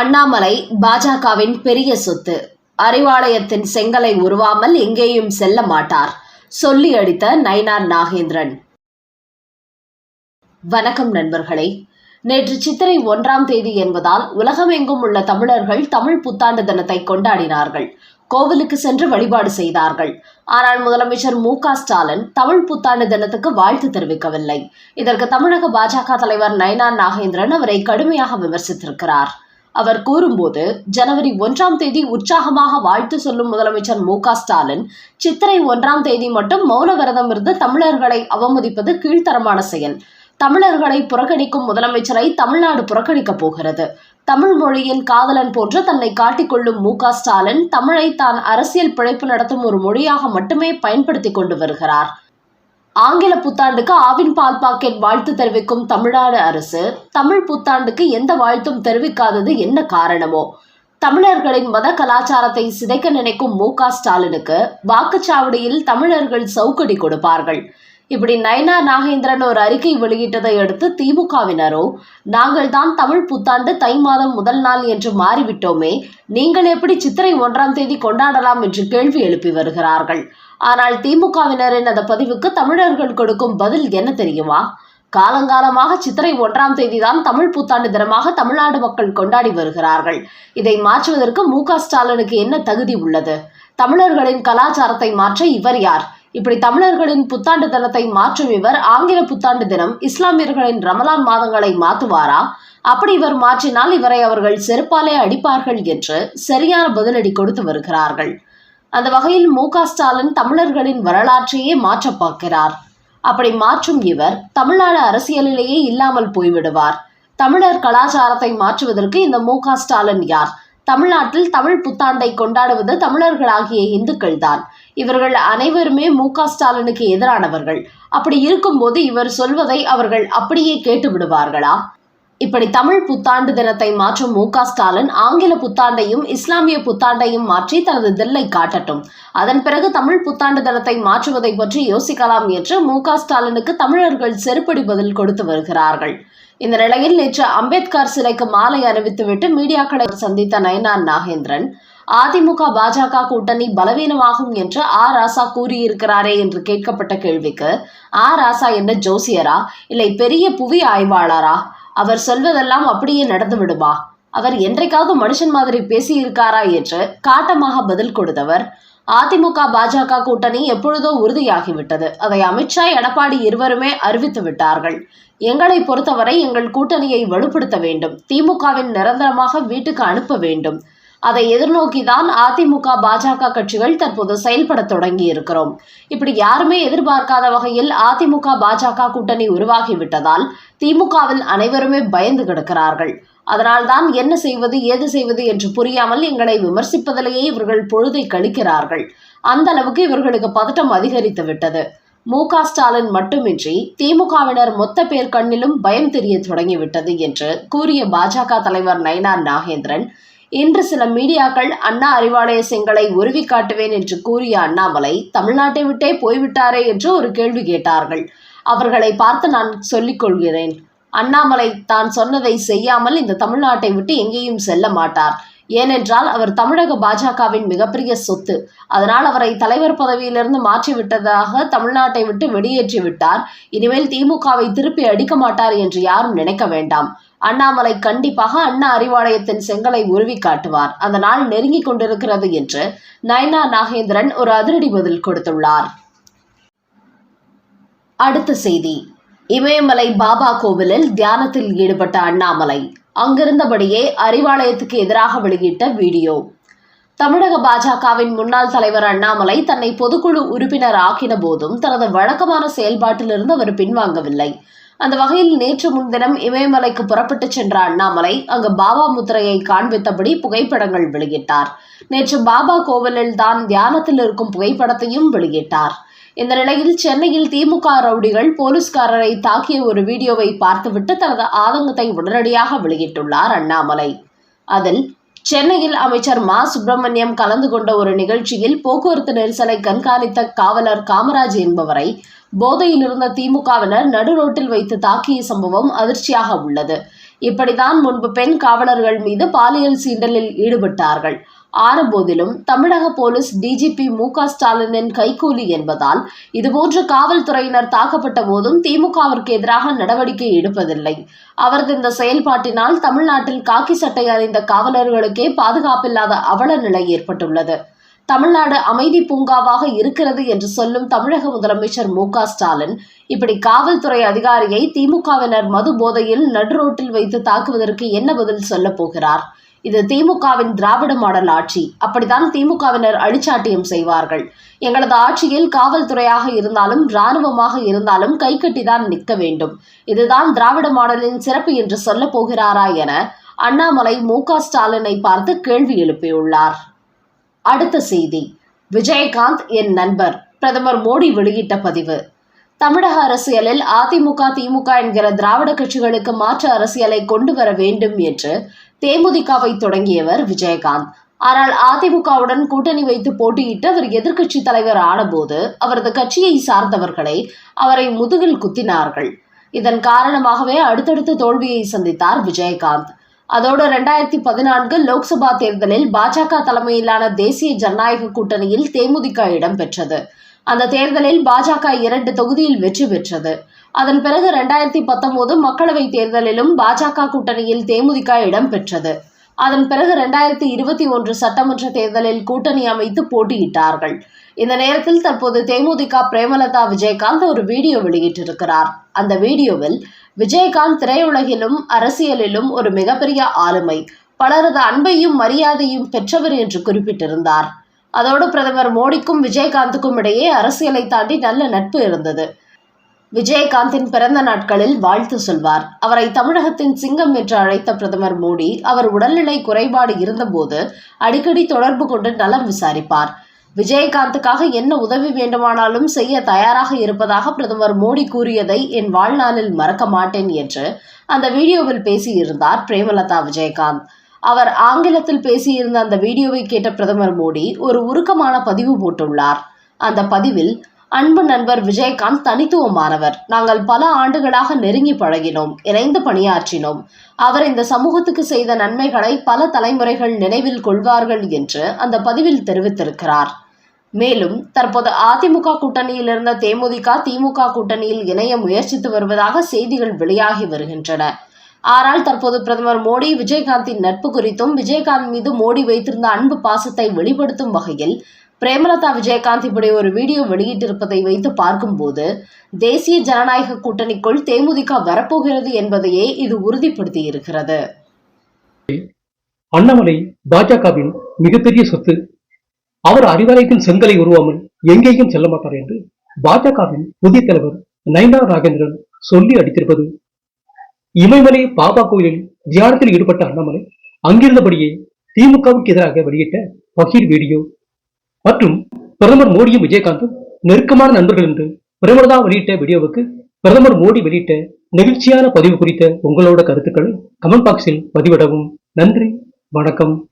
அண்ணாமலை பாஜகவின் பெரிய சொத்து. அறிவாலயத்தின் செங்கலை உருவாமல் எங்கேயும் செல்ல மாட்டார். சொல்லி அடித்த நயினார் நாகேந்திரன். வணக்கம் நண்பர்களே. நேற்று சித்திரை ஒன்றாம் தேதி என்பதால் உலகமெங்கும் உள்ள தமிழர்கள் தமிழ் புத்தாண்டு தினத்தை கொண்டாடினார்கள். கோவிலுக்கு சென்று வழிபாடு செய்தார்கள். ஆனால் முதலமைச்சர் மு க ஸ்டாலின் தமிழ் புத்தாண்டு தினத்துக்கு வாழ்த்து தெரிவிக்கவில்லை. இதற்கு தமிழக பாஜக தலைவர் நயனார் நாகேந்திரன் அவரை கடுமையாக விமர்சித்திருக்கிறார். அவர் கூறும்போது ஜனவரி ஒன்றாம் தேதி உற்சாகமாக வாழ்த்து சொல்லும் முதலமைச்சர் மு ஸ்டாலின் சித்திரை ஒன்றாம் தேதி மட்டும் மௌன விரதம் இருந்து தமிழர்களை அவமதிப்பது கீழ்த்தரமான செயல். தமிழர்களை புறக்கணிக்கும் முதலமைச்சரை தமிழ்நாடு புறக்கணிக்கப் போகிறது. தமிழ் மொழியின் காதலன் போன்று தன்னை காட்டிக்கொள்ளும் மு க ஸ்டாலின் தமிழை தான் அரசியல் பிழைப்பு நடத்தும் ஒரு மொழியாக மட்டுமே பயன்படுத்திக் கொண்டு வருகிறார். ஆங்கில புத்தாண்டுக்கு ஆவின் பால் பாக்கெட் வாழ்த்து தெரிவிக்கும் தமிழ்நாடு அரசு தமிழ் புத்தாண்டுக்கு எந்த வாழ்த்தும் தெரிவிக்காதது என்ன காரணமோ? தமிழர்களின் மத கலாச்சாரத்தை சிதைக்க நினைக்கும் மு க ஸ்டாலினுக்கு வாக்குச்சாவடியில் தமிழர்கள் சவுக்கடி கொடுப்பார்கள். இப்படி நயனா நாகேந்திரன் ஒரு அறிக்கை வெளியிட்டதை அடுத்து திமுகவினரோ நாங்கள் தான் தமிழ் புத்தாண்டு தை மாதம் முதல் நாள் என்று மாறிவிட்டோமே நீங்கள் எப்படி சித்திரை ஒன்றாம் தேதி கொண்டாடலாம் என்று கேள்வி எழுப்பி வருகிறார்கள். ஆனால் திமுகவினரின் அந்த பதிவுக்கு தமிழர்கள் கொடுக்கும் பதில் என்ன தெரியுமா? காலங்காலமாக சித்திரை ஒன்றாம் தேதிதான் தமிழ் புத்தாண்டு தினமாக தமிழ்நாடு மக்கள் கொண்டாடி வருகிறார்கள். இதை மாற்றுவதற்கு மு ஸ்டாலினுக்கு என்ன தகுதி உள்ளது? தமிழர்களின் கலாச்சாரத்தை மாற்ற இவர் யார்? இப்படி தமிழர்களின் புத்தாண்டு தினத்தை மாற்றும் இவர் ஆங்கில புத்தாண்டு தினம் இஸ்லாமியர்களின் ரமலான் மாதங்களை மாற்றுவாரா அப்படி இவர் மாற்றினால் இவரை அவர்கள் செருப்பாலே அடிப்பார்கள் என்று சரியான பதிலடி கொடுத்து வருகிறார்கள். அந்த வகையில் மு ஸ்டாலின் தமிழர்களின் வரலாற்றையே மாற்ற பார்க்கிறார். அப்படி மாற்றும் இவர் தமிழ்நாடு அரசியலிலேயே இல்லாமல் போய்விடுவார். தமிழர் கலாச்சாரத்தை மாற்றுவதற்கு இந்த மு ஸ்டாலின் யார்? தமிழ்நாட்டில் தமிழ் புத்தாண்டை கொண்டாடுவது தமிழர்களாகிய இந்துக்கள் தான். இவர்கள் அனைவருமே மு ஸ்டாலினுக்கு எதிரானவர்கள். அப்படி இருக்கும்போது இவர் சொல்வதை அவர்கள் அப்படியே கேட்டு விடுவார்களா இப்படி தமிழ் புத்தாண்டு தினத்தை மாற்றும் மு ஸ்டாலின் ஆங்கில புத்தாண்டையும் இஸ்லாமிய புத்தாண்டையும் மாற்றி தனது தில்லை காட்டட்டும். அதன் பிறகு தமிழ் புத்தாண்டு தினத்தை மாற்றுவதை பற்றி யோசிக்கலாம் என்று மு ஸ்டாலினுக்கு தமிழர்கள் செருப்படி பதில் கொடுத்து வருகிறார்கள். இந்த நிலையில் நேற்று அம்பேத்கர் சிலைக்கு மாலை அணிவித்துவிட்டு மீடியாக்களை சந்தித்த நயனார் நாகேந்திரன் அதிமுக பாஜக கூட்டணி பலவீனமாகும் என்று ஆ. ராசா கூறியிருக்கிறாரே என்று கேட்கப்பட்ட கேள்விக்கு ஆ. ராசா என்ன ஜோசியரா? இல்லை பெரிய புவி ஆய்வாளரா? அவர் சொல்வதெல்லாம் அப்படியே நடந்து விடுமா? அவர் என்றைக்காவது மனுஷன் மாதிரி பேசியிருக்காரா என்று காட்டமாக பதில் கொடுத்தவர் அதிமுக பாஜக கூட்டணி எப்பொழுதோ உறுதியாகிவிட்டது. அதை அமித்ஷா எடப்பாடி இருவருமே அறிவித்து விட்டார்கள். எங்களை பொறுத்தவரை எங்கள் கூட்டணியை வலுப்படுத்த வேண்டும். திமுகவின் நிரந்தரமாக வீட்டுக்கு அனுப்ப வேண்டும். அதை எதிர்நோக்கிதான் அதிமுக பாஜக கட்சிகள் தற்போது செயல்பட தொடங்கி இருக்கிறோம் இப்படி யாருமே எதிர்பார்க்காத வகையில் அதிமுக பாஜக கூட்டணி உருவாகிவிட்டதால் திமுகவில் அனைவருமே பயந்து கிடக்கிறார்கள். அதனால்தான் என்ன செய்வது ஏது செய்வது என்று புரியாமல் எங்களை விமர்சிப்பதிலேயே இவர்கள் பொழுதை கழிக்கிறார்கள். அந்த அளவுக்கு இவர்களுக்கு பதட்டம் அதிகரித்து விட்டது. மு க ஸ்டாலின் மட்டுமின்றி திமுகவினர் மொத்த பேர் கண்ணிலும் பயம் தெரிய தொடங்கிவிட்டது என்று கூறிய பாஜக தலைவர் நயனார் நாகேந்திரன் இன்று சில மீடியாக்கள் அண்ணா அறிவாலய செங்கலை உருவி காட்டுவேன் என்று கூறிய அண்ணாமலை தமிழ்நாட்டை விட்டே போய்விட்டாரே என்று ஒரு கேள்வி கேட்டார்கள். அவர்களை பார்த்து நான் சொல்லிக் கொள்கிறேன். அண்ணாமலை தான் சொன்னதை செய்யாமல் இந்த தமிழ்நாட்டை விட்டு எங்கேயும் செல்ல மாட்டார். ஏனென்றால் அவர் தமிழக பாஜகவின் மிகப்பெரிய சொத்து. அதனால் அவரை தலைவர் பதவியிலிருந்து மாற்றிவிட்டதாக தமிழ்நாட்டை விட்டு வெளியேற்றி விட்டார் இனிமேல் திமுகவை திருப்பி அடிக்க மாட்டார் என்று யாரும் நினைக்க வேண்டாம். அண்ணாமலை கண்டிப்பாக அண்ணா அறிவாலயத்தின் செங்கலை உருவி காட்டுவார். அந்த நாள் நெருங்கி கொண்டிருக்கிறது என்று நயனா நாகேந்திரன் ஒரு அதிரடி பதில் கொடுத்துள்ளார். அடுத்த செய்தி. இமயமலை பாபா கோவிலில் தியானத்தில் ஈடுபட்ட அண்ணாமலை அங்கிருந்தபடியே அறிவாலயத்துக்கு எதிராக வெளியிட்ட வீடியோ. தமிழக பாஜகவின் முன்னாள் தலைவர் அண்ணாமலை தன்னை பொதுக்குழு உறுப்பினர் ஆக்கின போதும் தனது வழக்கமான செயல்பாட்டிலிருந்து அவர் பின்வாங்கவில்லை. அந்த வகையில் நேற்று முன்தினம் இமயமலைக்கு புறப்பட்டு சென்ற அண்ணாமலை அங்கு பாபா முத்திரையை காண்பித்தபடி புகைப்படங்கள் வெளியிட்டார். நேற்று பாபா கோவிலில் தான் தியானத்தில் இருக்கும் புகைப்படத்தையும் வெளியிட்டார். இந்த நிலையில் சென்னையில் திமுக ரவுடிகள் போலீஸ்காரரை தாக்கிய ஒரு வீடியோவை பார்த்துவிட்டு தனது ஆதங்கத்தை உடனடியாக வெளியிட்டுள்ளார் அண்ணாமலை. அதில் சென்னையில் அமைச்சர் மா. சுப்பிரமணியம் கலந்து கொண்ட ஒரு நிகழ்ச்சியில் போக்குவரத்து நெரிசலை கண்காணித்த காவலர் காமராஜ் என்பவரை போதையில் இருந்த திமுகவினர் நடு ரோட்டில் வைத்து தாக்கிய சம்பவம் அதிர்ச்சியாக உள்ளது. இப்படிதான் முன்பு பெண் காவலர்கள் மீது பாலியல் சீண்டலில் ஈடுபட்டார்கள். ஆனபோதிலும் தமிழக போலீஸ் டிஜிபி மு க ஸ்டாலினின் கைகூலி என்பதால் இதுபோன்று காவல்துறையினர் தாக்கப்பட்ட போதும் திமுகவிற்கு எதிராக நடவடிக்கை எடுப்பதில்லை. அவரது இந்த செயல்பாட்டினால் தமிழ்நாட்டில் காக்கி சட்டை அணிந்த காவலர்களுக்கே பாதுகாப்பில்லாத அவல நிலை ஏற்பட்டுள்ளது. தமிழ்நாடு அமைதி பூங்காவாக இருக்கிறது என்று சொல்லும் தமிழக முதலமைச்சர் மு க ஸ்டாலின் இப்படி காவல்துறை அதிகாரியை திமுகவினர் மது போதையில் நடுரோட்டில் வைத்து தாக்குவதற்கு என்ன பதில் சொல்லப் போகிறார்? இது திமுகவின் திராவிட மாடல் ஆட்சி. அப்படித்தான் திமுகவினர் அழிச்சாட்டியம் செய்வார்கள். எங்களது ஆட்சியில் காவல்துறையாக இருந்தாலும் இராணுவமாக இருந்தாலும் கை கட்டிதான் நிற்க வேண்டும். இதுதான் திராவிட மாடலின் சிறப்பு என்று சொல்லப் போகிறாரா என அண்ணாமலை மு க ஸ்டாலினை பார்த்து கேள்வி எழுப்பியுள்ளார். அடுத்த செய்தி. விஜயகாந்த் என் நண்பர். பிரதமர் மோடி வெளியிட்ட பதிவு. தமிழக அரசியலில் அதிமுக திமுக என்கிற திராவிட கட்சிகளுக்கு மாற்று அரசியலை கொண்டு வர வேண்டும் என்று தேமுதிகவை தொடங்கியவர் விஜயகாந்த். ஆனால் அதிமுகவுடன் கூட்டணி வைத்து போட்டியிட்டு அவர் எதிர்க்கட்சி தலைவர் ஆனபோது அவரது கட்சியை சார்ந்தவர்களை அவரை முதுகில் குத்தினார்கள். இதன் காரணமாகவே அடுத்தடுத்த தோல்வியை சந்தித்தார் விஜயகாந்த். அதோடு ரெண்டாயிரத்தி பதினான்கு லோக்சபா தேர்தலில் பாஜக தலைமையிலான தேசிய ஜனநாயக கூட்டணியில் தேமுதிக இடம்பெற்றது. அந்த தேர்தலில் பாஜக இரண்டு தொகுதியில் வெற்றி பெற்றது. அதன் பிறகு ரெண்டாயிரத்தி பத்தொன்பது மக்களவை தேர்தலிலும் பாஜக கூட்டணியில் தேமுதிக இடம்பெற்றது. அதன் பிறகு ரெண்டாயிரத்தி இருபத்தி ஒன்று சட்டமன்ற தேர்தலில் கூட்டணி அமைத்து போட்டியிட்டார்கள். இந்த நேரத்தில் தற்போது தேமுதிக பிரேமலதா விஜயகாந்த் ஒரு வீடியோ வெளியிட்டிருக்கிறார். அந்த வீடியோவில் விஜயகாந்த் திரையுலகிலும் அரசியலிலும் ஒரு மிகப்பெரிய ஆளுமை. பலரது அன்பையும் மரியாதையும் பெற்றவர் என்று குறிப்பிட்டிருந்தார். அதோடு பிரதமர் மோடிக்கும் விஜயகாந்துக்கும் இடையே அரசியலை தாண்டி நல்ல நட்பு இருந்தது. விஜயகாந்தின் பிறந்த நாட்களில் வாழ்த்து சொல்வார். அவரை தமிழகத்தின் சிங்கம் என்று அழைத்த பிரதமர் மோடி அவர் உடல்நிலை குறைபாடு இருந்தபோது அடிக்கடி தொடர்பு கொண்டு நலம் விசாரிப்பார். விஜயகாந்துக்காக என்ன உதவி வேண்டுமானாலும் செய்ய தயாராக இருப்பதாக பிரதமர் மோடி கூறியதை என் வாழ்நாளில் மறக்க மாட்டேன் என்று அந்த வீடியோவில் பேசியிருந்தார் பிரேமலதா விஜயகாந்த். அவர் ஆங்கிலத்தில் பேசியிருந்த அந்த வீடியோவை கேட்ட பிரதமர் மோடி ஒரு உருக்கமான பதிவு போட்டுள்ளார். அந்த பதிவில் அன்பு நண்பர் விஜயகாந்த் தனித்துவமானவர். நாங்கள் பல ஆண்டுகளாக நெருங்கி பழகினோம் இணைந்து பணியாற்றினோம். அவர் இந்த சமூகத்துக்கு செய்த நன்மைகளை பல தலைமுறைகள் நினைவில் கொள்வார்கள் என்று அந்த பதிவில் தெரிவித்திருக்கிறார். மேலும் தற்போது அதிமுக கூட்டணியில் இருந்த தேமுதிக திமுக கூட்டணியில் இணைய முயற்சித்து வருவதாக செய்திகள் வெளியாகி வருகின்றன. ஆனால் தற்போது பிரதமர் மோடி விஜயகாந்தின் நட்பு குறித்தும் விஜயகாந்த் மீது மோடி வைத்திருந்த அன்பு பாசத்தை வெளிப்படுத்தும் வகையில் பிரேமலதா விஜயகாந்த் இப்படி ஒரு வீடியோ வெளியிட்டிருப்பதை வைத்து பார்க்கும்போது தேசிய ஜனநாயக கூட்டணிக்குள் தேமுதிக வரப்போகிறது என்பதையே இது உறுதிப்படுத்தி இருக்கிறது அண்ணாமலை பாஜகவின் மிகப்பெரிய சொத்து. அவர் அறிவரைக்கும் செங்கலை உருவாமல் எங்கேயும் செல்ல மாட்டார் என்று பாஜகவின் புதிய தலைவர் நயனா ராகேந்திரன் சொல்லி அடித்திருப்பது. இமயமலை பாபா கோயிலில் தியானத்தில் ஈடுபட்ட அண்ணாமலை அங்கிருந்தபடியே திமுகவுக்கு எதிராக வெளியிட்ட பகீர் வீடியோ. மற்றும் பிரதமர் மோடியும் விஜயகாந்தும் நெருக்கமான நண்பர்கள் என்று பிரேமலதா வெளியிட்ட வீடியோவுக்கு பிரதமர் மோடி வெளியிட்ட நெகிழ்ச்சியான பதிவு குறித்த உங்களோட கருத்துக்களை கமெண்ட் பாக்ஸில் பதிவிடவும். நன்றி வணக்கம்.